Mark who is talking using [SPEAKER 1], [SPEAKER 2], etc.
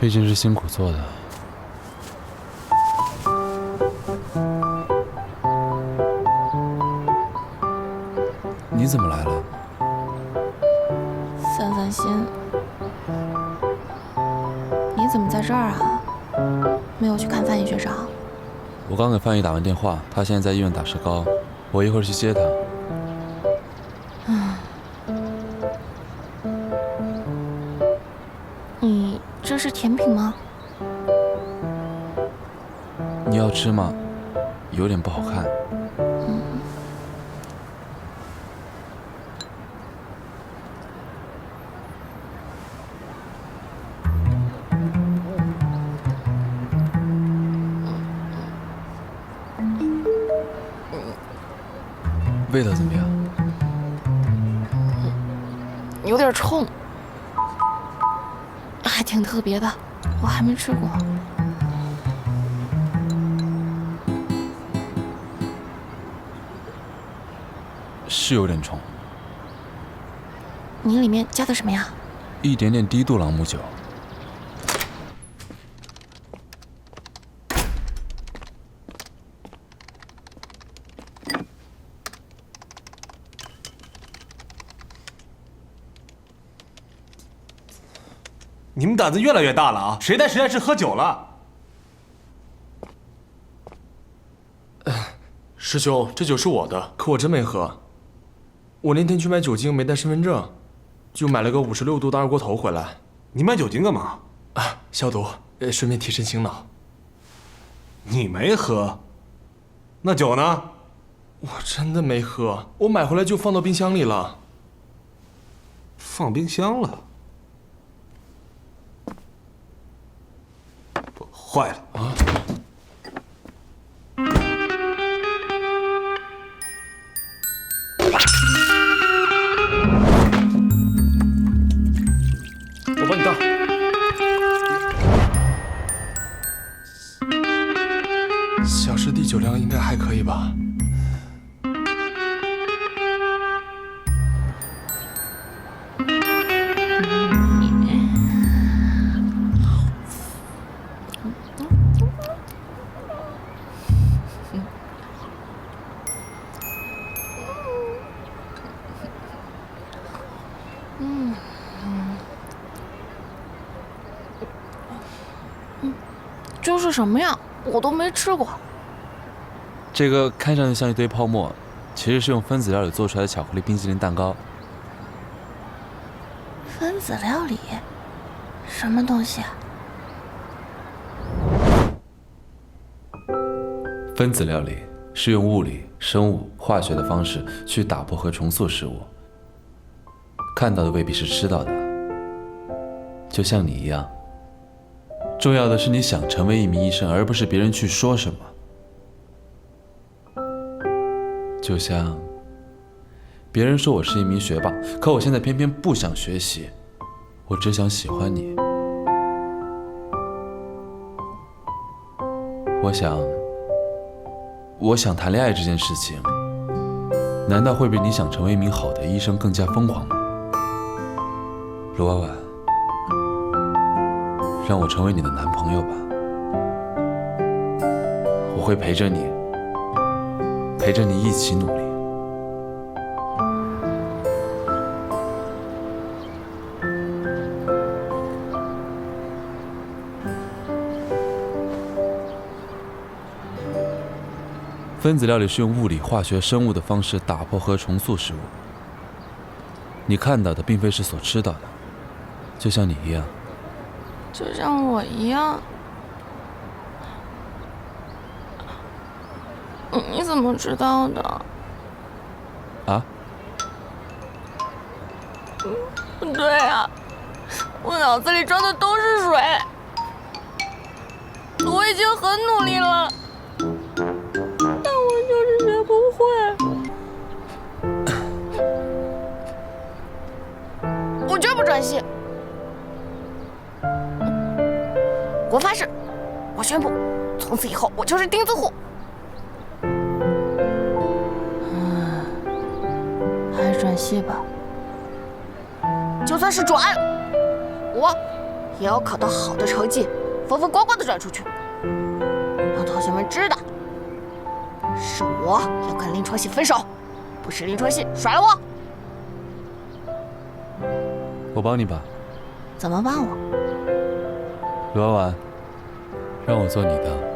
[SPEAKER 1] 毕竟是辛苦做的。你怎么来了？
[SPEAKER 2] 散散心。你怎么在这儿啊？没有去看范毅学长？
[SPEAKER 1] 我刚给范毅打完电话，他现在在医院打石膏，我一会儿去接他。
[SPEAKER 2] 这是甜品吗？
[SPEAKER 1] 你要吃吗？有点不好看。味道怎么样？
[SPEAKER 2] 有点冲，还挺特别的，我还没吃过。
[SPEAKER 1] 是有点冲，
[SPEAKER 2] 你里面加的什么呀？
[SPEAKER 1] 一点点低度朗姆酒。
[SPEAKER 3] 你们胆子越来越大了啊！谁在实验室喝酒了？
[SPEAKER 4] 师兄，这酒是我的，可我真没喝。我那天去买酒精没带身份证，就买了个五十六度的二锅头回来。
[SPEAKER 3] 你买酒精干嘛？
[SPEAKER 4] 啊，消毒，呃，顺便提神醒脑。
[SPEAKER 3] 你没喝，那酒呢？
[SPEAKER 4] 我真的没喝，我买回来就放到冰箱里了。
[SPEAKER 3] 放冰箱了？坏了啊！
[SPEAKER 4] 我帮你倒。小师弟酒量应该还可以吧？
[SPEAKER 2] 这是什么呀？我都没吃过。
[SPEAKER 1] 这个看上去像一堆泡沫，其实是用分子料理做出来的巧克力冰淇淋蛋糕。
[SPEAKER 2] 分子料理？什么东西啊？
[SPEAKER 1] 分子料理是用物理、生物、化学的方式去打破和重塑事物。看到的未必是吃到的，就像你一样。重要的是你想成为一名医生，而不是别人去说什么。就像别人说我是一名学霸，可我现在偏偏不想学习，我只想喜欢你。我想，我想谈恋爱这件事情，难道会比你想成为一名好的医生更加疯狂吗？罗婉。让我成为你的男朋友吧，我会陪着你，陪着你一起努力。分子料理是用物理、化学、生物的方式打破和重塑食物。你看到的并非是所吃到的，就像你一样。
[SPEAKER 2] 就像我一样，你怎么知道的？
[SPEAKER 1] 啊？
[SPEAKER 2] 不对啊，我脑子里装的都是水，我已经很努力了，但我就是学不会，我绝不转系。我发誓，我宣布，从此以后我就是钉子户。嗯，还是转系吧。就算是转，我也要考到好的成绩，风风光光的转出去，让同学们知道，是我要跟林传喜分手，不是林传喜甩了我。
[SPEAKER 1] 我帮你吧，
[SPEAKER 2] 怎么帮我？
[SPEAKER 1] 罗婉，让我做你的。